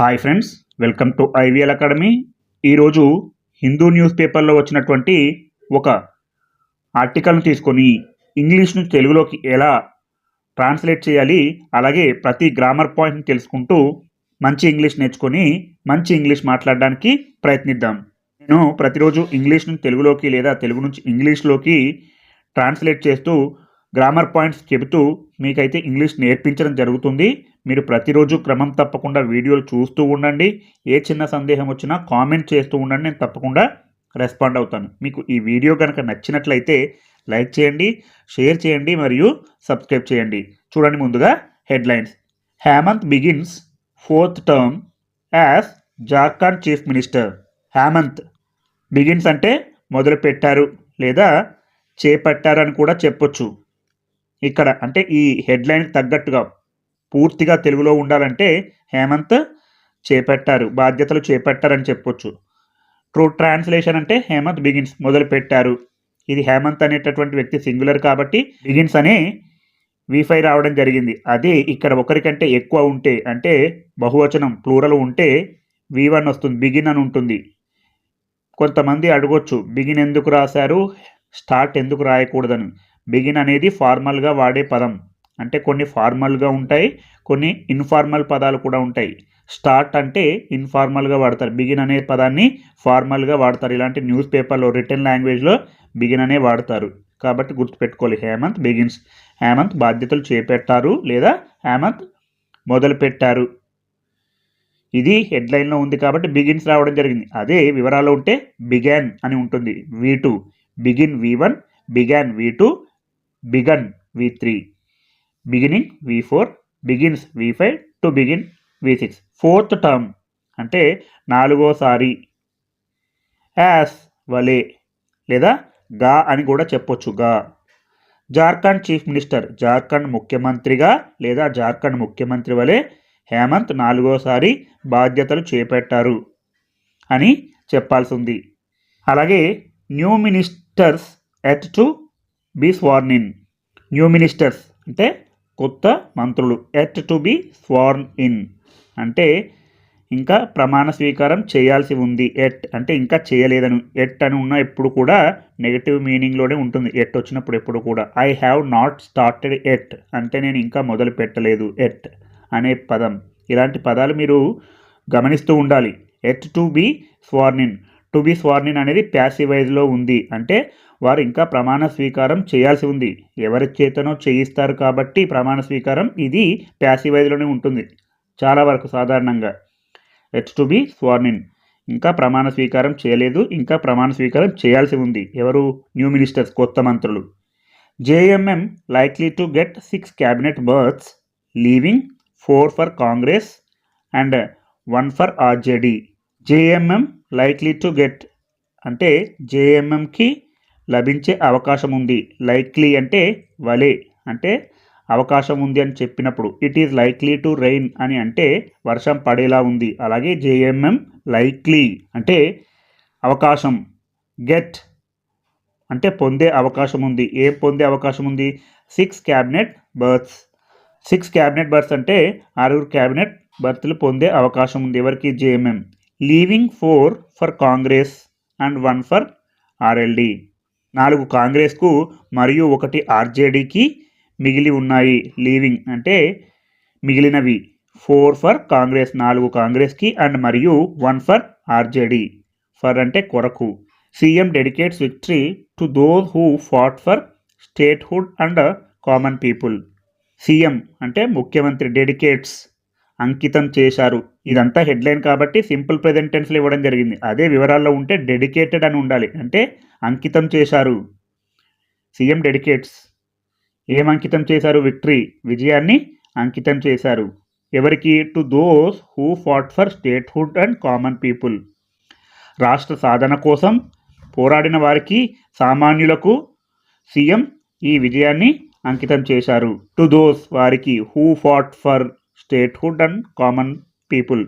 Hi friends welcome to IVL academy ఈరోజు Hindu news పేపర్లో వచ్చినటువంటి ఒక ఆర్టికల్ను తీసుకొని ఇంగ్లీష్ నుంచి తెలుగులోకి ఎలా ట్రాన్స్లేట్ చేయాలి అలాగే ప్రతి గ్రామర్ పాయింట్ని తెలుసుకుంటూ మంచి ఇంగ్లీష్ నేర్చుకొని మంచి ఇంగ్లీష్ మాట్లాడడానికి ప్రయత్నిద్దాం నేను ప్రతిరోజు ఇంగ్లీష్ నుంచి తెలుగులోకి లేదా తెలుగు నుంచి ఇంగ్లీష్లోకి ట్రాన్స్లేట్ చేస్తూ గ్రామర్ పాయింట్స్ చెబుతూ మీకైతే ఇంగ్లీష్ నేర్పించడం జరుగుతుంది మీరు ప్రతిరోజు క్రమం తప్పకుండా వీడియోలు చూస్తూ ఉండండి ఏ చిన్న సందేహం వచ్చినా కామెంట్ చేస్తూ ఉండండి నేను తప్పకుండా రెస్పాండ్ అవుతాను మీకు ఈ వీడియో కనుక నచ్చినట్లయితే లైక్ చేయండి షేర్ చేయండి మరియు సబ్స్క్రైబ్ చేయండి చూడండి ముందుగా headlines Hemant begins fourth term as Jharkhand chief minister Hemant begins అంటే మొదలుపెట్టారు లేదా చేపట్టారని కూడా చెప్పొచ్చు ఇక్కడ అంటే ఈ హెడ్లైన్కి తగ్గట్టుగా పూర్తిగా తెలుగులో ఉండాలంటే హేమంత్ చేపట్టారు బాధ్యతలు చేపట్టారని చెప్పొచ్చు ట్రూ ట్రాన్స్లేషన్ అంటే హేమంత్ బిగిన్స్ మొదలు పెట్టారు ఇది హేమంత్ అనేటటువంటి వ్యక్తి సింగులర్ కాబట్టి బిగిన్స్ అనే వీఫై రావడం జరిగింది అదే ఇక్కడ ఒకరికంటే ఎక్కువ ఉంటే అంటే బహువచనం ప్లూరల్ ఉంటే వి వన్ వస్తుంది బిగిన్ అని ఉంటుంది కొంతమంది అడగొచ్చు బిగిన్ ఎందుకు రాశారు స్టార్ట్ ఎందుకు రాయకూడదని బిగిన్ అనేది ఫార్మల్గా వాడే పదం అంటే కొన్ని ఫార్మల్గా ఉంటాయి కొన్ని ఇన్ఫార్మల్ పదాలు కూడా ఉంటాయి స్టార్ట్ అంటే ఇన్ఫార్మల్గా వాడతారు బిగిన్ అనే పదాన్ని ఫార్మల్గా వాడతారు ఇలాంటి న్యూస్ పేపర్లో రిటర్న్ లాంగ్వేజ్లో బిగిన్ అనే వాడతారు కాబట్టి గుర్తుపెట్టుకోవాలి హేమంత్ బిగిన్స్ హేమంత్ బాధ్యతలు చేపట్టారు లేదా హేమంత్ మొదలుపెట్టారు ఇది హెడ్లైన్లో ఉంది కాబట్టి బిగిన్స్ రావడం జరిగింది అదే వివరాలు ఉంటే బిగాన్ అని ఉంటుంది V two begin V one began V two begun V three beginning V four begins V five to begin V six fourth term అంటే నాలుగోసారి యాస్ వలే లేదా గా అని కూడా చెప్పొచ్చుగా జార్ఖండ్ చీఫ్ మినిస్టర్ జార్ఖండ్ ముఖ్యమంత్రిగా లేదా జార్ఖండ్ ముఖ్యమంత్రి వలె హేమంత్ నాలుగోసారి బాధ్యతలు చేపట్టారు అని చెప్పాల్సి ఉంది అలాగే new ministers yet to be sworn in new ministers అంటే కొత్త మంత్రులు yet to be sworn in అంటే ఇంకా ప్రమాణ స్వీకారం చేయాల్సి ఉంది ఎట్ అంటే ఇంకా చేయలేదని ఎట్ అని ఉన్న ఎప్పుడు కూడా నెగిటివ్ మీనింగ్లోనే ఉంటుంది ఎట్ వచ్చినప్పుడు ఎప్పుడు కూడా I have not started yet అంటే నేను ఇంకా మొదలు పెట్టలేదు ఎట్ అనే పదం ఇలాంటి పదాలు మీరు గమనిస్తూ ఉండాలి yet to be sworn in to be sworn in అనేది ప్యాసివైజ్లో ఉంది అంటే వారు ఇంకా ప్రమాణ స్వీకారం చేయాల్సి ఉంది ఎవరి చేతనో చేయిస్తారు కాబట్టి ప్రమాణ స్వీకారం ఇది ప్యాసివైజ్లోనే ఉంటుంది చాలా వరకు సాధారణంగా ఎట్స్ టు బి స్వార్నిన్ ఇంకా ప్రమాణ స్వీకారం చేయలేదు ఇంకా ప్రమాణ స్వీకారం చేయాల్సి ఉంది ఎవరు న్యూ మినిస్టర్స్ కొత్త మంత్రులు JMM likely to get six cabinet berths leaving four for Congress and one for RJD JMM likely to get అంటే జేఎంఎంకి లభించే అవకాశం ఉంది లైక్లీ అంటే వలే అంటే అవకాశం ఉంది అని చెప్పినప్పుడు it is likely to rain అని అంటే వర్షం పడేలా ఉంది అలాగే జేఎంఎం లైక్లీ అంటే అవకాశం గెట్ అంటే పొందే అవకాశం ఉంది ఏం పొందే అవకాశం ఉంది six cabinet berths six cabinet berths అంటే ఆరుగురు క్యాబినెట్ బర్త్లు పొందే అవకాశం ఉంది ఎవరికి JMM leaving four for Congress and one for RLD నాలుగు కాంగ్రెస్కు మరియు ఒకటి ఆర్జేడీకి మిగిలి ఉన్నాయి లీవింగ్ అంటే మిగిలినవి ఫోర్ ఫర్ కాంగ్రెస్ నాలుగు కాంగ్రెస్కి అండ్ మరియు వన్ ఫర్ ఆర్జేడీ ఫర్ అంటే కొరకు CM dedicates victory to those who fought for statehood and common people CM అంటే ముఖ్యమంత్రి డెడికేట్స్ అంకితం చేశారు ఇదంతా హెడ్లైన్ కాబట్టి సింపుల్ ప్రెజెంటెన్స్లు ఇవ్వడం జరిగింది అదే వివరాల్లో ఉంటే డెడికేటెడ్ అని ఉండాలి అంటే అంకితం చేశారు సీఎం డెడికేట్స్ ఏం అంకితం చేశారు విక్టరీ విజయాన్ని అంకితం చేశారు ఎవరికి to those who fought for statehood and common people రాష్ట్ర సాధన కోసం పోరాడిన వారికి సామాన్యులకు సీఎం ఈ విజయాన్ని అంకితం చేశారు టు దోస్ వారికి who fought for statehood and common people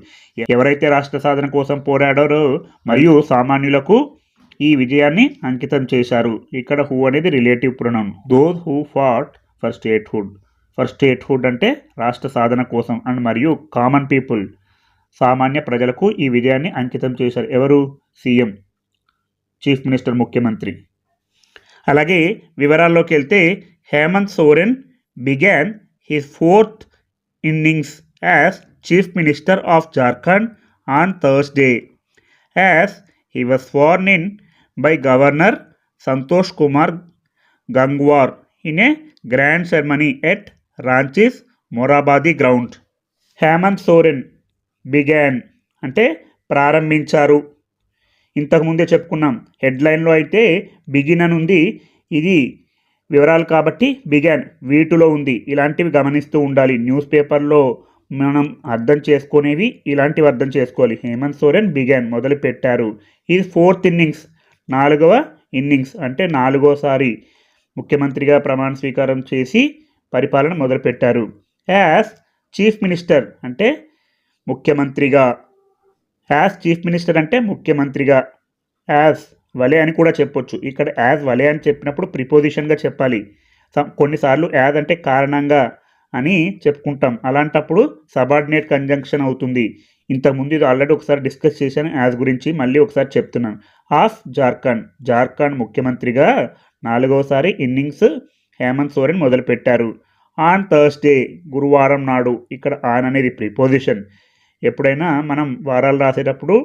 ఎవరైతే రాష్ట్ర సాధన కోసం పోరాడారో మరియు సామాన్యులకు ఈ విజయాన్ని అంకితం చేశారు ఇక్కడ హూ అనేది relative pronoun those who fought for statehood for statehood అంటే రాష్ట్ర సాధన కోసం అండ్ మరియు కామన్ పీపుల్ సామాన్య ప్రజలకు ఈ విజయాన్ని అంకితం చేశారు ఎవరు సీఎం చీఫ్ మినిస్టర్ ముఖ్యమంత్రి అలాగే వివరాల్లోకి వెళ్తే Hemant Soren began his fourth innings as Chief Minister of Jharkhand on Thursday, as he was sworn in by Governor Santosh Kumar Gangwar in a grand ceremony at Ranchi's Morabadi ground. Hemant Soren began అంటే ప్రారంభించారు ఇంతకుముందే చెప్పుకున్నాం హెడ్లైన్లో అయితే begin అని ఉంది ఇది వివరాలు కాబట్టి బిగాన్ వీటిలో ఉంది ఇలాంటివి గమనిస్తూ ఉండాలి న్యూస్ పేపర్లో మనం అర్థం చేసుకునేవి ఇలాంటివి అర్థం చేసుకోవాలి హేమంత్ సోరెన్ బిగాన్ మొదలుపెట్టారు ఇది ఫోర్త్ ఇన్నింగ్స్ నాలుగవ ఇన్నింగ్స్ అంటే నాలుగోసారి ముఖ్యమంత్రిగా ప్రమాణ స్వీకారం చేసి పరిపాలన మొదలుపెట్టారు యాజ్ చీఫ్ మినిస్టర్ అంటే ముఖ్యమంత్రిగా యాజ్ చీఫ్ మినిస్టర్ అంటే ముఖ్యమంత్రిగా యాజ్ వలే అని కూడా చెప్పొచ్చు ఇక్కడ యాజ్ వలే అని చెప్పినప్పుడు ప్రిపోజిషన్గా చెప్పాలి కొన్నిసార్లు యాజ్ అంటే కారణంగా అని చెప్పుకుంటాం అలాంటప్పుడు సబార్డినేట్ కంజంక్షన్ అవుతుంది ఇంతకుముందు ఇది ఆల్రెడీ ఒకసారి డిస్కస్ చేశాను యాజ్ గురించి మళ్ళీ ఒకసారి చెప్తున్నాను ఆఫ్ జార్ఖండ్ జార్ఖండ్ ముఖ్యమంత్రిగా నాలుగవసారి ఇన్నింగ్స్ హేమంత్ సోరెన్ మొదలుపెట్టారు ఆన్ థర్స్డే గురువారం నాడు ఇక్కడ ఆన్ అనేది ప్రిపోజిషన్ ఎప్పుడైనా మనం వారాలు రాసేటప్పుడు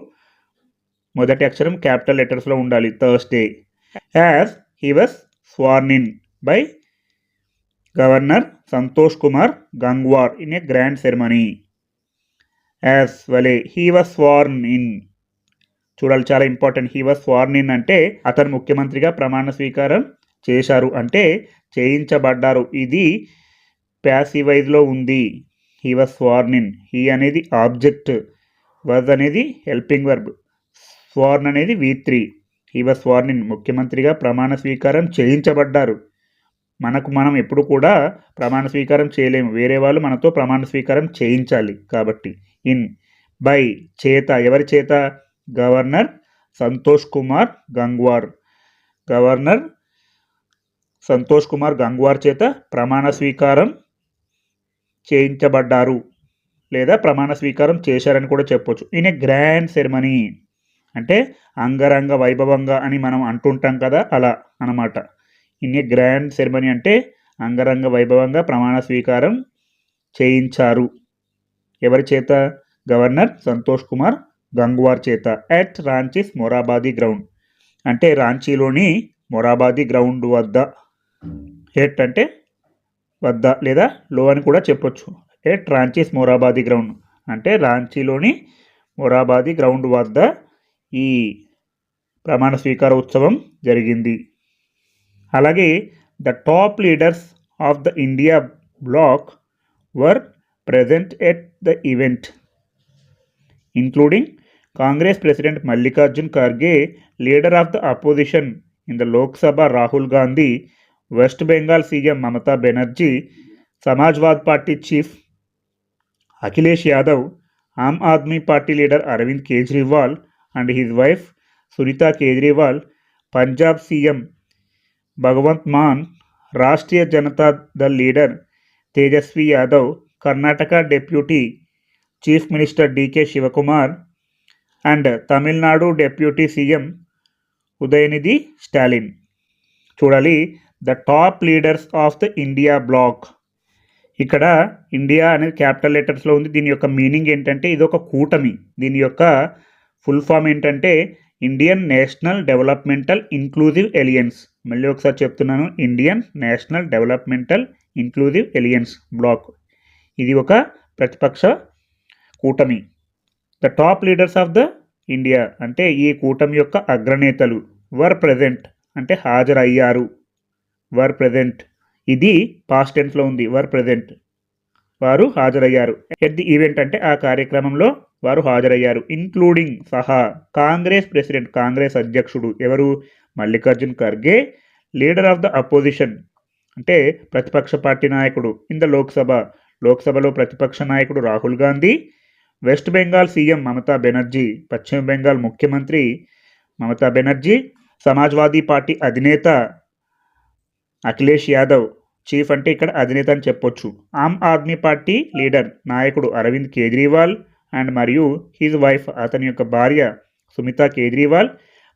మొదటి అక్షరం క్యాపిటల్ లెటర్స్లో ఉండాలి Thursday as he was sworn in by governor Santosh Kumar Gangwar in a grand ceremony as వలే హీ was స్వార్న్ ఇన్ చూడాలి చాలా important he was sworn in అంటే అతను ముఖ్యమంత్రిగా ప్రమాణ స్వీకారం చేశారు అంటే చేయించబడ్డారు ఇది ప్యాసివైజ్లో ఉంది he was sworn in he అనేది ఆబ్జెక్ట్ వాజ్ అనేది హెల్పింగ్ వర్బ్ స్వార్న్ అనేది V three he was sworn in ముఖ్యమంత్రిగా ప్రమాణ స్వీకారం చేయించబడ్డారు మనకు మనం ఎప్పుడు కూడా ప్రమాణ స్వీకారం చేయలేము వేరే వాళ్ళు మనతో ప్రమాణ స్వీకారం చేయించాలి కాబట్టి ఇన్ బై చేత ఎవరి చేత గవర్నర్ సంతోష్ కుమార్ గంగ్వార్ గవర్నర్ సంతోష్ కుమార్ గంగ్వార్ చేత ప్రమాణ స్వీకారం చేయించబడ్డారు లేదా ప్రమాణ స్వీకారం చేశారని కూడా చెప్పొచ్చు ఇన్ గ్రాండ్ సెరమనీ అంటే అంగరంగ వైభవంగా అని మనం అంటుంటాం కదా అలా అనమాట ఇన్ ఏ గ్రాండ్ సెరమనీ అంటే అంగరంగ వైభవంగా ప్రమాణ స్వీకారం చేయించారు ఎవరి చేత గవర్నర్ సంతోష్ కుమార్ గంగ్వార్ చేత అట్ రాంచీస్ మొరాబాదీ గ్రౌండ్ అంటే రాంచీలోని మొరాబాదీ గ్రౌండ్ వద్ద హెట్ అంటే వద్ద లేదా లో అని కూడా చెప్పొచ్చు ఎట్ రాంచీస్ మొరాబాదీ గ్రౌండ్ అంటే రాంచీలోని మొరాబాదీ గ్రౌండ్ వద్ద ఈ ప్రమాణ స్వీకార ఉత్సవం జరిగింది Alage, the top leaders of the India bloc were present at the event, including Congress President Mallikarjun Kharge, leader of the opposition in the Lok Sabha Rahul Gandhi, West Bengal CM Mamata Banerjee, Samajwad Party chief Akhilesh Yadav, Aam Aadmi Party leader Arvind Kejriwal and his wife Sunita Kejriwal, Punjab CM Bhagwant Mann Rashtriya Janata Dal leader Tejashwi Yadav Karnataka deputy chief minister DK Shivakumar and Tamil Nadu deputy CM Udhayanidhi Stalin చూడాలి the top leaders of the India bloc ఇక్కడ India అనేది capital లెటర్స్లో ఉంది దీని యొక్క meaning ఏంటంటే ఇది ఒక కూటమి దీని యొక్క ఫుల్ ఫామ్ ఏంటంటే Indian national developmental inclusive alliance మళ్ళీ ఒకసారి చెప్తున్నాను Indian national developmental inclusive alliance bloc ఇది ఒక ప్రతిపక్ష కూటమి the top leaders of the India అంటే ఈ కూటమి యొక్క అగ్రనేతలు వర్ ప్రజెంట్ అంటే హాజరయ్యారు వర్ ప్రజెంట్ ఇది పాస్ట్ టెన్స్లో ఉంది వర్ ప్రజెంట్ వారు హాజరయ్యారు ఎట్ ది ఈవెంట్ అంటే ఆ కార్యక్రమంలో వారు హాజరయ్యారు ఇంక్లూడింగ్ సహా కాంగ్రెస్ ప్రెసిడెంట్ కాంగ్రెస్ అధ్యక్షుడు ఎవరు Mallikarjun Kharge leader of the opposition అంటే ప్రతిపక్ష పార్టీ నాయకుడు ఇన్ ద లోక్సభ లోక్సభలో ప్రతిపక్ష నాయకుడు రాహుల్ గాంధీ వెస్ట్ బెంగాల్ సీఎం మమతా బెనర్జీ పశ్చిమ బెంగాల్ ముఖ్యమంత్రి మమతా బెనర్జీ సమాజ్వాదీ పార్టీ అధినేత అఖిలేష్ యాదవ్ చీఫ్ అంటే ఇక్కడ అధినేత అని చెప్పొచ్చు ఆమ్ ఆద్మీ పార్టీ లీడర్ నాయకుడు అరవింద్ కేజ్రీవాల్ అండ్ మరియు హిజ్ వైఫ్ అతని యొక్క భార్య సుమిత కేజ్రీవాల్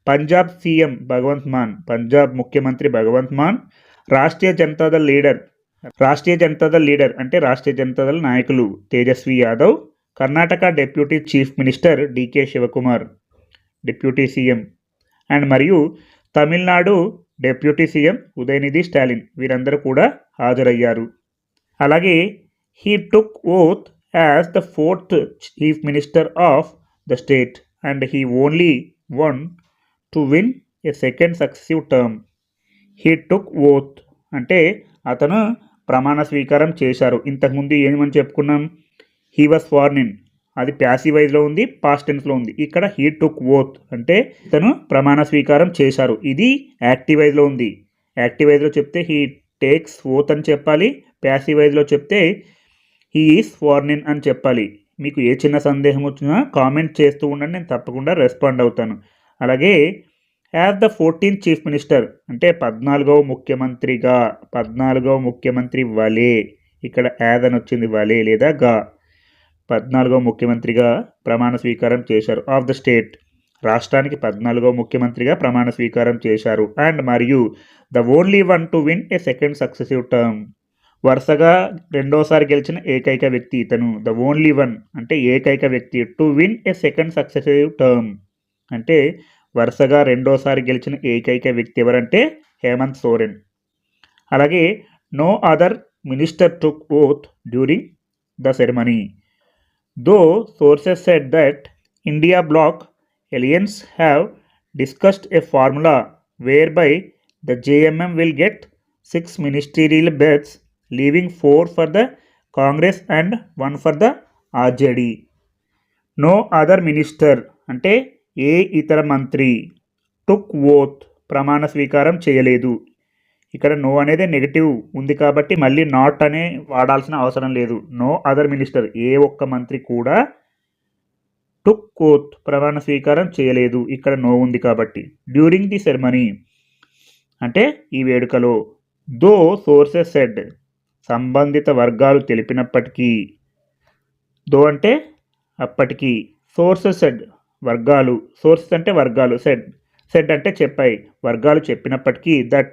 పంజాబ్ సీఎం భగవంత్ మాన్ పంజాబ్ ముఖ్యమంత్రి భగవంత్ మాన్ రాష్ట్రీయ జనతాదళ్ లీడర్ రాష్ట్రీయ జనతాదళ్ లీడర్ అంటే రాష్ట్రీయ జనతాదళ్ నాయకులు Tejashwi Yadav Karnataka deputy chief minister DK Shivakumar deputy CM and మరియు తమిళనాడు డెప్యూటీ సీఎం ఉదయనిధి స్టాలిన్ వీరందరూ కూడా హాజరయ్యారు అలాగే he took oath as the fourth chief minister of the state and he only one to win a second successive term he took oath అంటే అతను ప్రమాణ స్వీకారం చేశారు ఇంతకుముందు ఏమని చెప్పుకున్నాం హీ వాస్ ఫార్నిన్ అది ప్యాసివ్ వైజ్లో ఉంది పాస్ట్ టెన్స్లో ఉంది ఇక్కడ హీ టుక్ ఓత్ అంటే ఇతను ప్రమాణ స్వీకారం చేశారు ఇది యాక్టివ్ వైజ్లో ఉంది యాక్టివ్ వైజ్లో చెప్తే హీ టేక్స్ ఓత్ అని చెప్పాలి ప్యాసివ్ వైజ్లో చెప్తే హీ ఈస్ ఫారిన్ అని చెప్పాలి మీకు ఏ చిన్న సందేహం వచ్చినా కామెంట్ చేస్తూ ఉండండి నేను తప్పకుండా రెస్పాండ్ అవుతాను అలాగే as the fourteenth chief minister అంటే పద్నాలుగవ ముఖ్యమంత్రిగా పద్నాలుగవ ముఖ్యమంత్రి వలే ఇక్కడ యాజ్ అని వచ్చింది వలే లేదా గా పద్నాలుగవ ముఖ్యమంత్రిగా ప్రమాణ స్వీకారం చేశారు ఆఫ్ ద స్టేట్ రాష్ట్రానికి పద్నాలుగవ ముఖ్యమంత్రిగా ప్రమాణ స్వీకారం చేశారు అండ్ మరియు the only one to win a second successive term వరుసగా రెండోసారి గెలిచిన ఏకైక వ్యక్తి ఇతను ద ఓన్లీ వన్ అంటే ఏకైక వ్యక్తి to win a second successive term అంటే వరుసగా రెండోసారి గెలిచిన ఏకైక వ్యక్తి ఎవరంటే హేమంత్ సోరెన్ అలాగే no other minister took oath during the ceremony though sources said that India bloc alliance have discussed a formula whereby the JMM will get six ministerial berths leaving four for the Congress and one for the RJD. No other minister అంటే ఏ ఇతర మంత్రి టుక్ oath ప్రమాణ స్వీకారం చేయలేదు ఇక్కడ no అనేది negative ఉంది కాబట్టి మళ్ళీ నాట్ అనే వాడాల్సిన అవసరం లేదు నో అదర్ మినిస్టర్ ఏ ఒక్క మంత్రి కూడా టుక్ కోత్ ప్రమాణ స్వీకారం చేయలేదు ఇక్కడ నో ఉంది కాబట్టి డ్యూరింగ్ ది సెరమనీ అంటే ఈ వేడుకలో దో సోర్సెస్ సెడ్ సంబంధిత వర్గాలు తెలిపినప్పటికీ దో అంటే అప్పటికీ సోర్స్ సెడ్ వర్గాలు సోర్స్ అంటే వర్గాలు సెడ్ సెడ్ అంటే చెప్పాయి వర్గాలు చెప్పినప్పటికీ దట్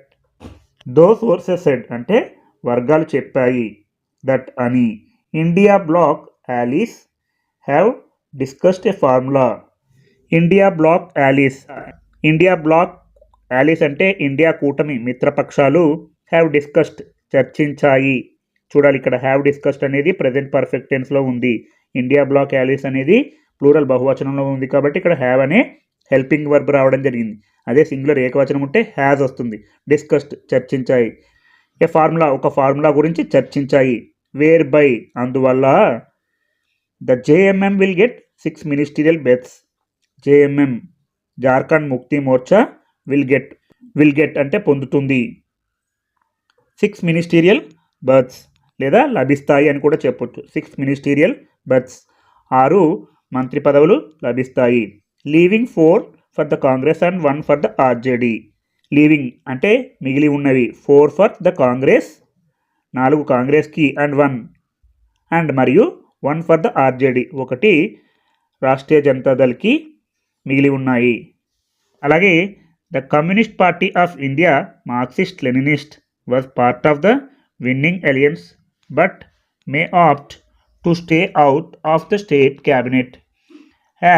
దో సోర్సెస్ సెడ్ అంటే వర్గాలు చెప్పాయి దట్ అని India bloc allies have discussed a formula India bloc allies India bloc allies అంటే ఇండియా కూటమి మిత్రపక్షాలు హ్యావ్ డిస్కస్డ్ చర్చించాయి చూడాలి ఇక్కడ హ్యావ్ డిస్కస్డ్ అనేది ప్రజెంట్ పర్ఫెక్ట్ టెన్స్లో ఉంది ఇండియా బ్లాక్ యాలీస్ అనేది ప్లూరల్ బహువచనంలో ఉంది కాబట్టి ఇక్కడ హ్యావ్ అనే హెల్పింగ్ వర్బ్ రావడం జరిగింది అదే సింగులర్ ఏకవచనం ఉంటే హ్యాజ్ వస్తుంది డిస్కస్డ్ చర్చించాయి ఏ ఫార్ములా ఒక ఫార్ములా గురించి చర్చించాయి వేర్ బై అందువల్ల the JMM will get six ministerial berths JMM Jharkhand Mukti Morcha will get will get అంటే పొందుతుంది సిక్స్ మినిస్టీరియల్ బర్త్స్ లేదా లభిస్తాయి అని కూడా చెప్పొచ్చు సిక్స్ మినిస్టీరియల్ బర్త్స్ ఆరు మంత్రి పదవులు లభిస్తాయి leaving four for the Congress and one for the RJD leaving అంటే మిగిలి ఉన్నవి ఫోర్ ఫర్ ద కాంగ్రెస్ నాలుగు కాంగ్రెస్కి అండ్ వన్ అండ్ మరియు వన్ ఫర్ ద ఆర్జేడీ ఒకటి రాష్ట్రీయ జనతా దళకి మిగిలి ఉన్నాయి అలాగే the communist party of India Marxist Leninist was part of the winning alliance but may opt to stay out of the state cabinet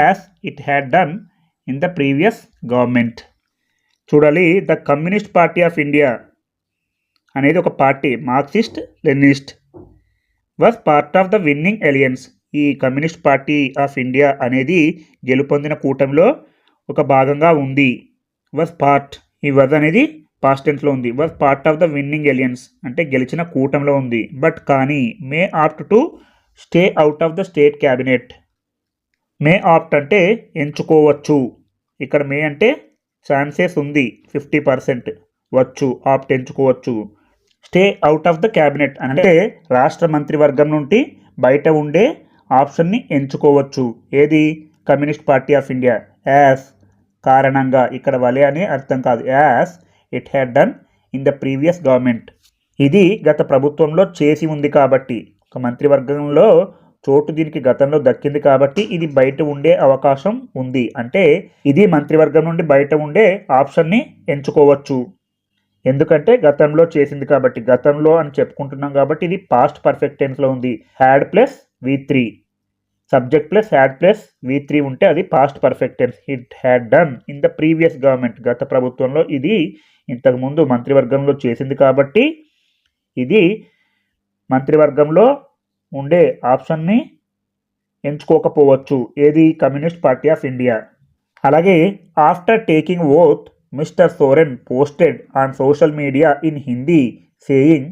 as it had done in the previous government. చూడాలి the communist party of India అనేది ఒక party Marxist Leninist was part of the winning alliance ఈ communist party of India అనేది గెలుపొందిన కూటమిలో ఒక భాగంగా ఉంది వాజ్ పార్ట్ ఈ వజ్ అనేది పాస్ట్ టెన్స్లో ఉంది was part of the winning alliance అంటే గెలిచిన కూటంలో ఉంది బట్ కానీ may opt to stay out of the state cabinet may opt అంటే ఎంచుకోవచ్చు ఇక్కడ మే అంటే ఛాన్సెస్ ఉంది ఫిఫ్టీ పర్సెంట్ వచ్చు ఆప్ట్ ఎంచుకోవచ్చు stay out of the cabinet అంటే రాష్ట్ర మంత్రివర్గం నుండి బయట ఉండే ఆప్షన్ని ఎంచుకోవచ్చు ఏది communist party of India as కారణంగా ఇక్కడ వలే అని అర్థం కాదు as it had done in the previous government ఇది గత ప్రభుత్వంలో చేసి ఉంది కాబట్టి ఒక మంత్రివర్గంలో చోటు దీనికి గతంలో దక్కింది కాబట్టి ఇది బయట ఉండే అవకాశం ఉంది అంటే ఇది మంత్రివర్గం నుండి బయట ఉండే ఆప్షన్ని ఎంచుకోవచ్చు ఎందుకంటే గతంలో చేసింది కాబట్టి గతంలో అని చెప్పుకుంటున్నాం కాబట్టి ఇది పాస్ట్ పర్ఫెక్ట్ టెన్స్లో ఉంది had plus V three subject plus had plus V three ఉంటే అది past perfect tense it had done in the previous government గత ప్రభుత్వంలో ఇది ఇంతకుముందు మంత్రివర్గంలో చేసింది కాబట్టి ఇది మంత్రివర్గంలో ఉండే ఆప్షన్ని ఎంచుకోకపోవచ్చు ఏది కమ్యూనిస్ట్ పార్టీ ఆఫ్ ఇండియా అలాగే after taking oath mister Soren posted on social media in Hindi saying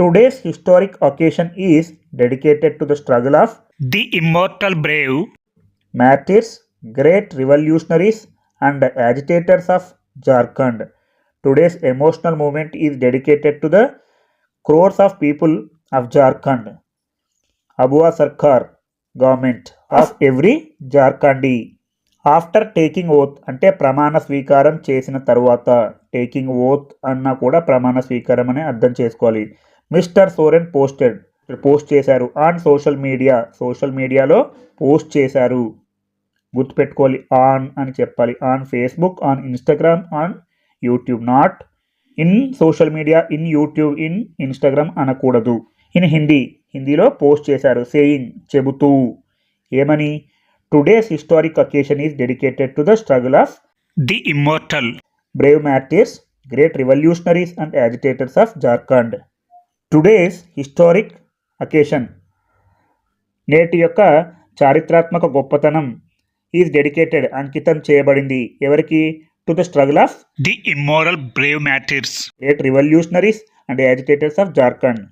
today's historic occasion is dedicated to the struggle of the immortal brave martyrs great revolutionaries and agitators of Jharkhand today's emotional moment is dedicated to the crores of people of Jharkhand Abua Sarkar government of every Jharkhandi after taking oath అంటే ప్రమాణ స్వీకారం చేసిన తర్వాత taking oath అన్నా కూడా ప్రమాణ స్వీకారం అని అర్థం చేసుకోవాలి మిస్టర్ సోరెన్ పోస్టెడ్ పోస్ట్ చేశారు ఆన్ సోషల్ మీడియా సోషల్ మీడియాలో పోస్ట్ చేశారు గుర్తుపెట్టుకోవాలి ఆన్ అని చెప్పాలి on Facebook on Instagram on YouTube not in social media in YouTube in Instagram అనకూడదు ఇన్ హిందీ హిందీలో పోస్ట్ చేశారు సేయింగ్ చెబుతూ ఏమని today's historic occasion is dedicated to the struggle of the immortal brave martyrs great revolutionaries and agitators of Jharkhand today's historic occasion నేటి యొక్క చారిత్రాత్మక గొప్పతనం is dedicated అంకితం చేయబడింది ఎవరికి to the struggle of the immortal brave martyrs great revolutionaries and agitators of Jharkhand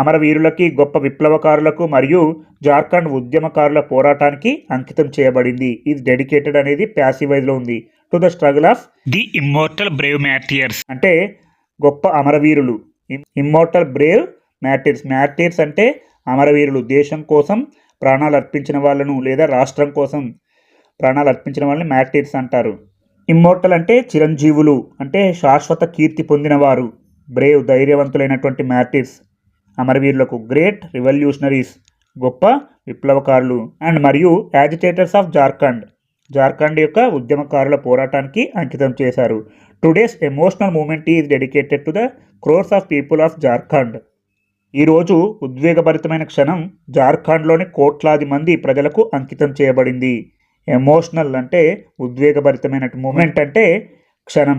అమరవీరులకి గొప్ప విప్లవకారులకు మరియు జార్ఖండ్ ఉద్యమకారుల పోరాటానికి అంకితం చేయబడింది ఈజ్ డెడికేటెడ్ అనేది ప్యాసివైజ్ లో ఉంది to the struggle of the immortal brave martyrs అంటే గొప్ప అమరవీరులు ఇమ్మోర్టల్ బ్రేవ్ మ్యాటీర్స్ మ్యాటీర్స్ అంటే అమరవీరులు దేశం కోసం ప్రాణాలు అర్పించిన వాళ్ళను లేదా రాష్ట్రం కోసం ప్రాణాలు అర్పించిన వాళ్ళని మ్యాటీర్స్ అంటారు ఇమ్మోర్టల్ అంటే చిరంజీవులు అంటే శాశ్వత కీర్తి పొందినవారు బ్రేవ్ ధైర్యవంతులైనటువంటి మ్యాటీర్స్ అమరవీరులకు గ్రేట్ రివల్యూషనరీస్ గొప్ప విప్లవకారులు అండ్ మరియు యాజిటేటర్స్ ఆఫ్ జార్ఖండ్ జార్ఖండ్ యొక్క ఉద్యమకారుల పోరాటానికి అంకితం చేశారు today's emotional moment is dedicated to the crores of people of Jharkhand ఈరోజు ఉద్వేగభరితమైన క్షణం జార్ఖండ్లోని కోట్లాది మంది ప్రజలకు అంకితం చేయబడింది ఎమోషనల్ అంటే ఉద్వేగభరితమైన మూమెంట్ అంటే క్షణం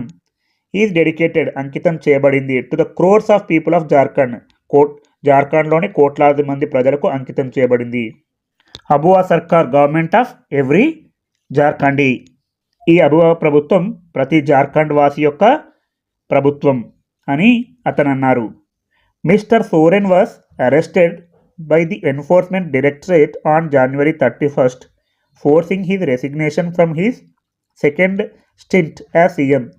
ఈజ్ డెడికేటెడ్ అంకితం చేయబడింది to the crores of people of Jharkhand coat జార్ఖండ్లోని కోట్లాది మంది ప్రజలకు అంకితం చేయబడింది అబువా సర్కార్ గవర్నమెంట్ ఆఫ్ ఎవ్రీ జార్ఖండీ ఈ అబువా ప్రభుత్వం ప్రతి జార్ఖండ్ వాసి యొక్క ప్రభుత్వం అని అతను అన్నారు Mr. Soren was arrested by the Enforcement Directorate on January 31st, forcing his resignation from his second stint as CM.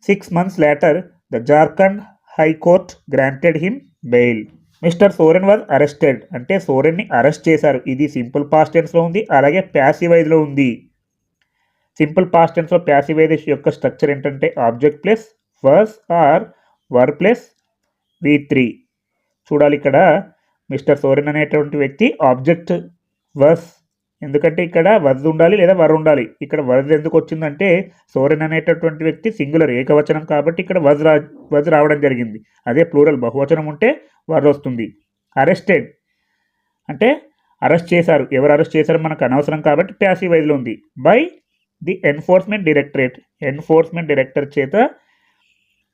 Six months later, the Jharkhand High Court granted him bail. Mister Soren was arrested అంటే సోరెన్ని arrest చేశారు ఇది simple past టెన్స్లో ఉంది అలాగే ప్యాసివైజ్లో ఉంది simple past టెన్స్లో ప్యాసివైజ్ యొక్క structure ఏంటంటే object plus was or were plus V three చూడాలి ఇక్కడ మిస్టర్ సోరెన్ అనేటువంటి వ్యక్తి ఆబ్జెక్ట్ వర్స్ ఎందుకంటే ఇక్కడ వజ్ ఉండాలి లేదా వర్ ఉండాలి ఇక్కడ వజ్ ఎందుకు వచ్చిందంటే సోరెన్ అనేటటువంటి వ్యక్తి సింగులర్ ఏకవచనం కాబట్టి ఇక్కడ వజ్ రా వజ్ రావడం జరిగింది అదే ప్లూరల్ బహువచనం ఉంటే వర్ వస్తుంది అరెస్టెడ్ అంటే అరెస్ట్ చేశారు ఎవరు అరెస్ట్ చేశారో మనకు అనవసరం కాబట్టి ప్యాసివ్ వైజ్లో ఉంది by the enforcement directorate enforcement director చేత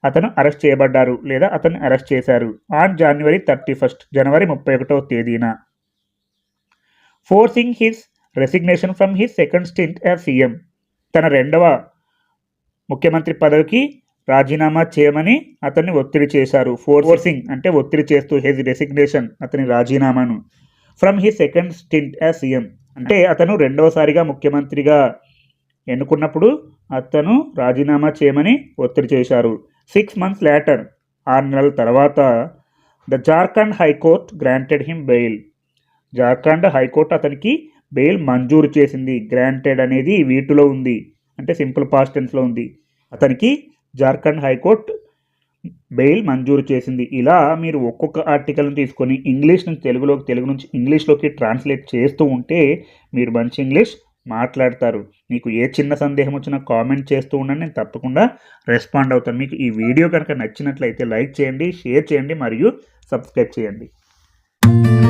అతను అరెస్ట్ చేయబడ్డారు లేదా అతన్ని అరెస్ట్ చేశారు ఆన్ జనవరి థర్టీ ఫస్ట్ జనవరి ముప్పై ఒకటో తేదీన forcing his resignation from his second stint as CM తన రెండవ ముఖ్యమంత్రి పదవికి రాజీనామా చేయమని అతన్ని ఒత్తిడి చేశారు ఫోర్సింగ్ అంటే ఒత్తిడి చేస్తూ హిజ్ రెసిగ్నేషన్ అతని రాజీనామాను from his second stint as CM అంటే అతను రెండవసారిగా ముఖ్యమంత్రిగా ఎన్నుకున్నప్పుడు అతను రాజీనామా చేయమని ఒత్తిడి చేశారు సిక్స్ మంత్స్ లేటర్ ఆరు నెలల తర్వాత the Jharkhand high court granted him bail Jharkhand high court అతనికి బెయిల్ మంజూరు చేసింది గ్రాంటెడ్ అనేది వీటిలో ఉంది అంటే సింపుల్ పాస్టెన్స్లో ఉంది అతనికి జార్ఖండ్ హైకోర్టు బెయిల్ మంజూరు చేసింది ఇలా మీరు ఒక్కొక్క ఆర్టికల్ని తీసుకొని ఇంగ్లీష్ నుంచి తెలుగులోకి తెలుగు నుంచి ఇంగ్లీష్లోకి ట్రాన్స్లేట్ చేస్తూ ఉంటే మీరు మంచి ఇంగ్లీష్ మాట్లాడతారు మీకు ఏ చిన్న సందేహం వచ్చినా కామెంట్ చేస్తూ ఉండండి నేను తప్పకుండా రెస్పాండ్ అవుతాను మీకు ఈ వీడియో కనుక నచ్చినట్లయితే లైక్ చేయండి షేర్ చేయండి మరియు సబ్స్క్రైబ్ చేయండి